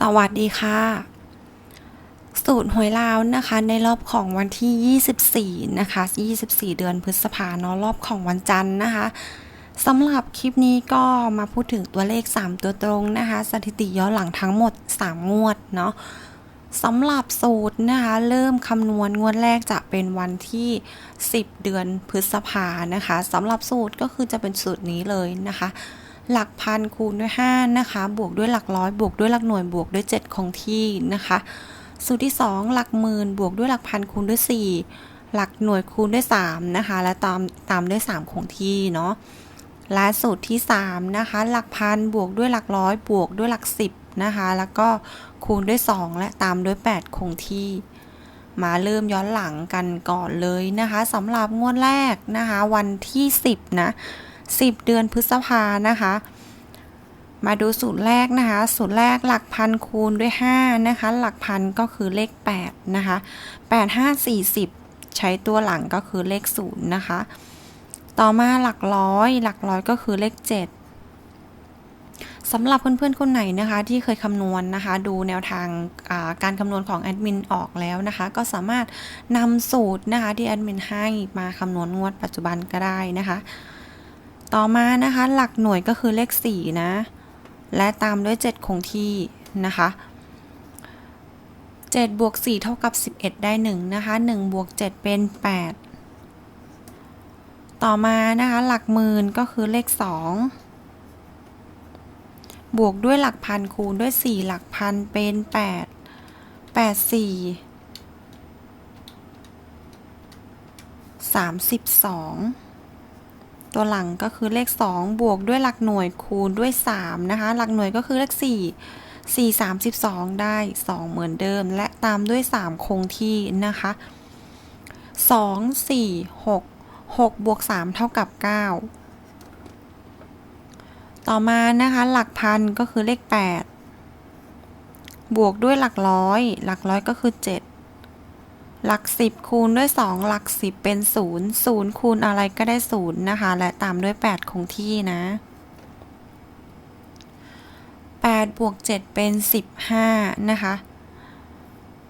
สวัสดีค่ะ สูตรหวยลาวนะคะ ในรอบของวันที่ 24 นะคะ 24 เดือนพฤษภาเนาะรอบของวันจันทร์นะคะสำหรับคลิปนี้ก็มาพูดถึงตัวเลข 3 ตัวตรงนะคะ สถิติย้อนหลังทั้งหมด 3 งวดเนาะสำหรับสูตรนะคะ เริ่มคำนวณงวดแรกจะเป็นวันที่ 10 เดือนพฤษภานะคะสำหรับสูตรก็คือจะเป็นสูตรนี้เลยนะคะ หลักพันคูณด้วย 5 นะคะ บวกด้วยหลักร้อย บวกด้วยหลักหน่วย บวกด้วย 7 คงที่นะคะ สูตรที่ 2 หลักหมื่น บวกด้วยหลักพันคูณด้วย 4 หลักหน่วยคูณด้วย 3 นะคะ และตามตามด้วย 3 คงที่เนาะ และสูตรที่ 3 นะคะ หลักพันบวกด้วยหลักร้อย บวกด้วยหลัก 10 นะคะ แล้วก็คูณด้วย 2 และตามด้วย 8 คงที่มาเริ่มย้อนหลังกันก่อนเลยนะคะสำหรับงวดแรกนะคะ วันที่ 10 นะ 10 เดือนพฤษภานะคะ มาดูสูตรแรกนะคะ สูตรแรกหลักพันคูณด้วย5นะคะ หลักพันก็คือเลข8นะคะ8 5 40 ใช้ตัวหลังก็คือเลข0นะคะ ต่อมาหลักร้อย หลักร้อยก็คือเลข 7สำหรับเพื่อนๆ คนไหนนะคะที่เคยคำนวณนะคะ ดูแนวทางการคำนวณของแอดมินออกแล้วนะคะ ก็สามารถนำสูตรนะคะที่แอดมินให้มาคำนวณงวดปัจจุบันก็ได้นะคะ ต่อมานะคะ หลักหน่วยก็คือเลข 4 นะ และตามด้วย 7 คงที่นะคะ7บวก4เท่ากับ 11 ได้ 1 นะคะ1บวก7 เป็น 8 ต่อมานะคะ หลักหมื่นก็คือเลข 2 บวกด้วยหลักพันคูณด้วย 4 หลักพันเป็น 8 8 4 32 ตัวหลังก็คือเลข 2 บวกด้วยหลักหน่วยคูณด้วย 3 นะคะ หลักหน่วยก็คือเลข 4 4 32 ได้ 2 เหมือนเดิม และตามด้วย 3 คงที่นะคะ 2 4 6 6 บวก 3 เท่ากับ 9 ต่อมานะคะ หลักพันก็คือเลข 8 บวกด้วยหลักร้อย หลักร้อยก็คือ 7 หลัก 10 คูณด้วย 2 หลัก 10 เป็น 0 0 คูณอะไรก็ได้ 0 นะคะ และตามด้วย 8 คงที่นะ 8 บวก 7 เป็น 15 นะคะ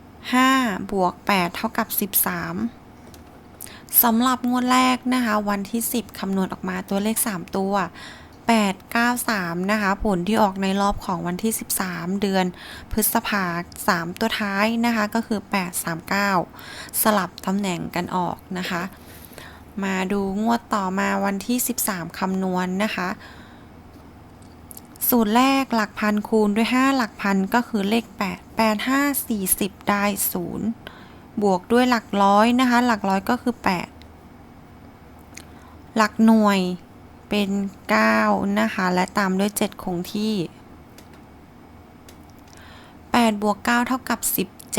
5 บวก 8 เท่ากับ 13สำหรับงวดแรกนะคะ วันที่ 10 คำนวณออกมาตัวเลข 3 ตัว 893 นะคะ ผลที่ออกในรอบของวันที่ 13 เดือนพฤษภา3ตัวท้ายนะคะ ก็คือ 839 สลับตำแหน่งกันออกนะคะ มาดูงวดต่อมาวันที่ 13 คำนวณนนะคะ สูตรแรกหลักพันคูณด้วย 5 หลักพันก็คือเลข 8 8 5 40 ได้ 0 บวกด้วยหลักร้อยนะคะ หลักร้อยก็คือ 8 หลักหน่วย เป็น 9 นะคะ และตามด้วย 7 คงที่ 8 บวก 9 เท่ากับ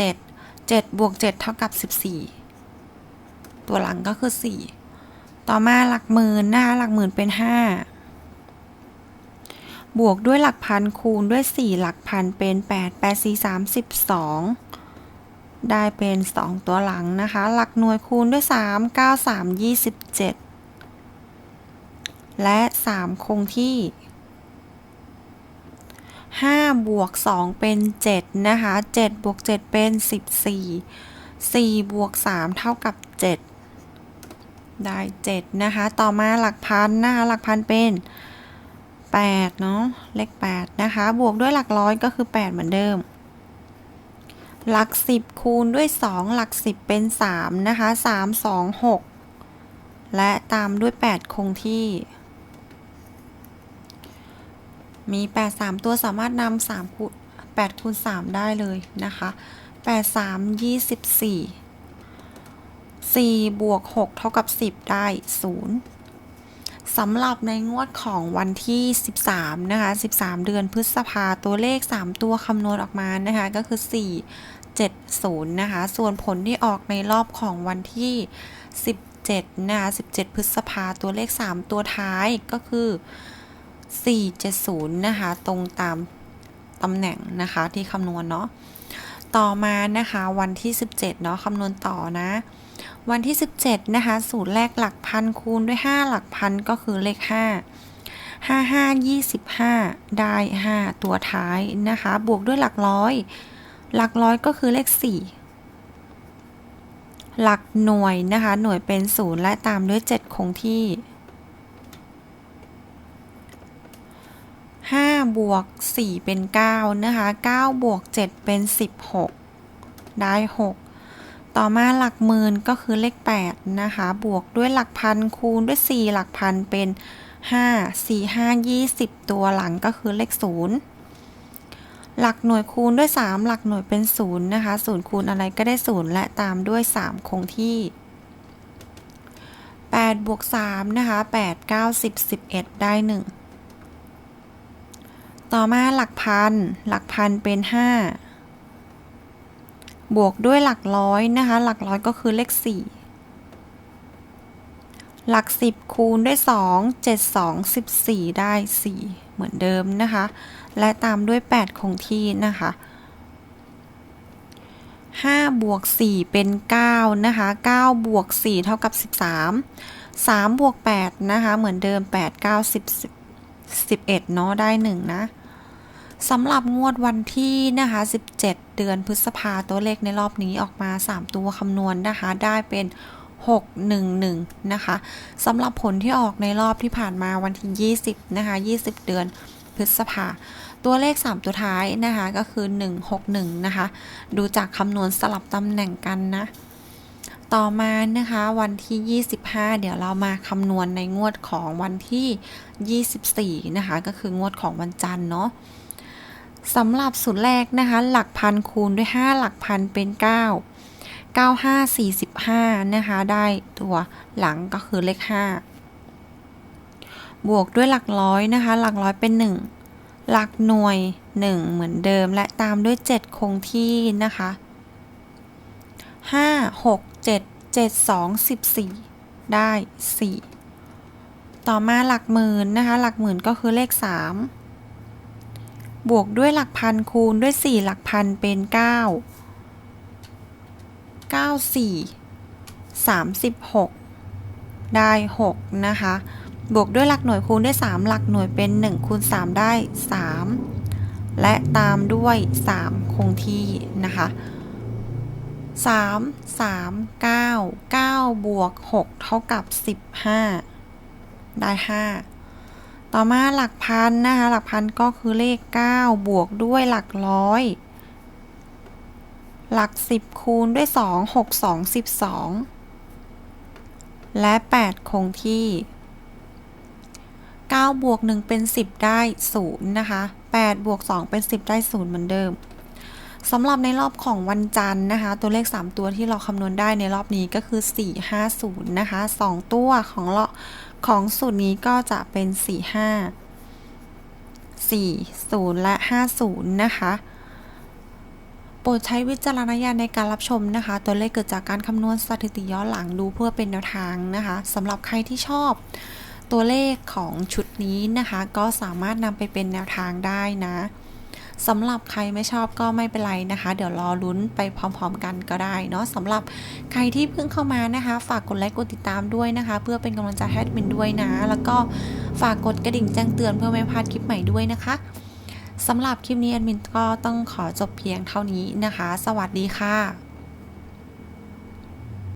17 7 บวก 7 เท่ากับ 14 ตัวหลังก็คือ 4 ต่อมาหลักหมื่นนะคะหลักหมื่นเป็น 5 บวกด้วยหลักพันคูณด้วย 4 หลักพันเป็น 8 8 4 32ได้เป็น 2 ตัวหลังนะคะ หลักหน่วยคูณด้วย 3 9 3 27 และ 3 คงที่5บวก2เป็น 7 นะคะ7บวก7เป็น 14 4บวก3เท่ากับ 7 ได้ 7 นะคะ ต่อมาหลักพันนะคะ หลักพันเป็น 8 เนาะเลข8นะคะ บวกด้วยหลักร้อยก็คือ 8 เหมือนเดิม หลัก 10 คูณด้วย 2 หลัก 10 เป็น 3 นะคะ 3 2 6 และตามด้วย 8 คงที่ มี 8 3 ตัวสามารถนำ3คูณ8คูณ3ได้เลยนะคะ 8 3 24 4 บวก 6 เท่ากับ 10 ได้ 0สำหรับในงวดของวันที่ 13 นะคะ 13 เดือนพฤษภาตัวเลข 3 ตัวคำนวณออกมานะคะ ก็คือ 4 7 0 นะคะ ส่วนผลที่ออกในรอบของวันที่ 17 นะคะ 17 พฤษภาตัวเลข 3 ตัวท้ายก็คือ 470 นะคะ ตรงตามตำแหน่งนะคะที่คำนวณเนาะต่อมานะคะวันที่ 17 เนาะคำนวณต่อนะ วันที่ 17 นะคะ สูตรแรกหลักพันคูณด้วย 5 หลักพันก็คือเลข5ห้าห้ายี่สิบห้าได้ห้าตัวท้ายนะคะ บวกด้วยหลักร้อย หลักร้อยก็คือเลขสี่หลักหน่วยนะคะ หน่วยเป็นศูนย์และตามด้วยเจ็ดคงที่ บวกสี่เป็นเก้านะคะเก้าบวกเจ็ดเป็นสิบหกได้หกต่อมาหลักหมื่นก็คือเลข 8 นะคะ บวกด้วยหลักพันคูณด้วย 4 หลักพันเป็น 5 4 5 20 ตัวหลังก็คือเลข 0 หลักหน่วยคูณด้วย 3 หลักหน่วยเป็น 0 นะคะ 0 คูณอะไรก็ได้ 0 และตามด้วย 3 คงที่8บวก3นะคะ 8 9 10 11 ได้ 1 ต่อมาหลักพัน หลักพันเป็น 5 บวกด้วยหลักร้อยนะคะ หลักร้อยก็คือเลข 4 หลัก 10 คูณด้วย 2 7 2 14 ได้ 4 เหมือนเดิมนะคะ และตามด้วย 8 คงที่นะคะ5บวก4เป็น 9 นะคะ9บวก4เท่ากับ 13 3บวก8นะคะ เหมือนเดิม 8 9 10 11 เนาะ ได้ 1 นะ สำหรับงวดวันที่นะคะ 17 เดือนพฤษภาตัวเลขในรอบนี้ออกมา 3 ตัวคำนวณนะคะ ได้เป็น 611 นะคะสำหรับผลที่ออกในรอบที่ผ่านมาวันที่ 20 นะคะ 20 เดือนพฤษภา ตัวเลข 3 ตัวท้ายนะคะ ก็คือ 161 นะคะ ดูจากคำนวณสลับตำแหน่งกันนะ ต่อมานะคะวันที่ 25 เดี๋ยวเรามาคำนวณในงวดของวันที่ 24 นะคะ ก็คืองวดของวันจันทร์เนาะ สำหรับสูตรแรกนะคะ หลักพันคูณด้วย 5 หลักพันเป็น 9 9 5 45 นะคะ ได้ตัวหลังก็คือเลข 5 บวกด้วยหลักร้อยนะคะ หลักร้อยเป็น 1 หลักหน่วย 1 เหมือนเดิม และตามด้วย 7 คงที่นะคะ 5 6 7 7 2 14 ได้ 4 ต่อมาหลักหมื่นนะคะ หลักหมื่นก็คือเลข 3 บวกด้วยหลักพันคูณด้วย 4 หลักพันเป็น 9 9 4 36 ได้ 6 นะคะ บวกด้วยหลักหน่วยคูณด้วย 3 หลักหน่วยเป็น 1 คูณ 3 ได้ 3 และตามด้วย 3 คงที่นะคะ3 3 9 9 บวก 6 เท่ากับ 15 ได้ 5 ต่อมาหลักพันนะคะ หลักพันก็คือเลข 9 บวกด้วยหลักร้อย หลัก 10 คูณด้วย 2 6 2 12 และ 8 คงที่ 9 บวก 1 เป็น 10 ได้ 0 นะคะ 8 บวก 2 เป็น 10 ได้ 0 เหมือนเดิมสำหรับในรอบของวันจันทร์นะคะ ตัวเลข 3 ตัวที่เราคำนวณได้ในรอบนี้ก็คือ 450 นะคะ 2 ตัวของเรา ของสูตรนี้ก็จะเป็น 4 5 4 0 และ 50 นะคะโปรดใช้วิจารณญาณในการรับชมนะคะ ตัวเลขเกิดจากการคำนวณสถิติย้อนหลังดูเพื่อเป็นแนวทางนะคะสำหรับใครที่ชอบตัวเลขของชุดนี้นะคะ ก็สามารถนำไปเป็นแนวทางได้นะ สำหรับใครไม่ชอบก็ไม่เป็นไรนะคะ เดี๋ยวรอลุ้นไปพร้อม ๆ กันก็ได้เนาะสำหรับใครที่เพิ่งเข้ามานะคะ ฝากกดไลค์กดติดตามด้วยนะคะ เพื่อเป็นกำลังใจให้แอดมินด้วยนะ แล้วก็ฝากกดกระดิ่งแจ้งเตือนเพื่อไม่พลาดคลิปใหม่ด้วยนะคะสำหรับคลิปนี้แอดมินก็ต้องขอจบเพียงเท่านี้นะคะ สวัสดีค่ะ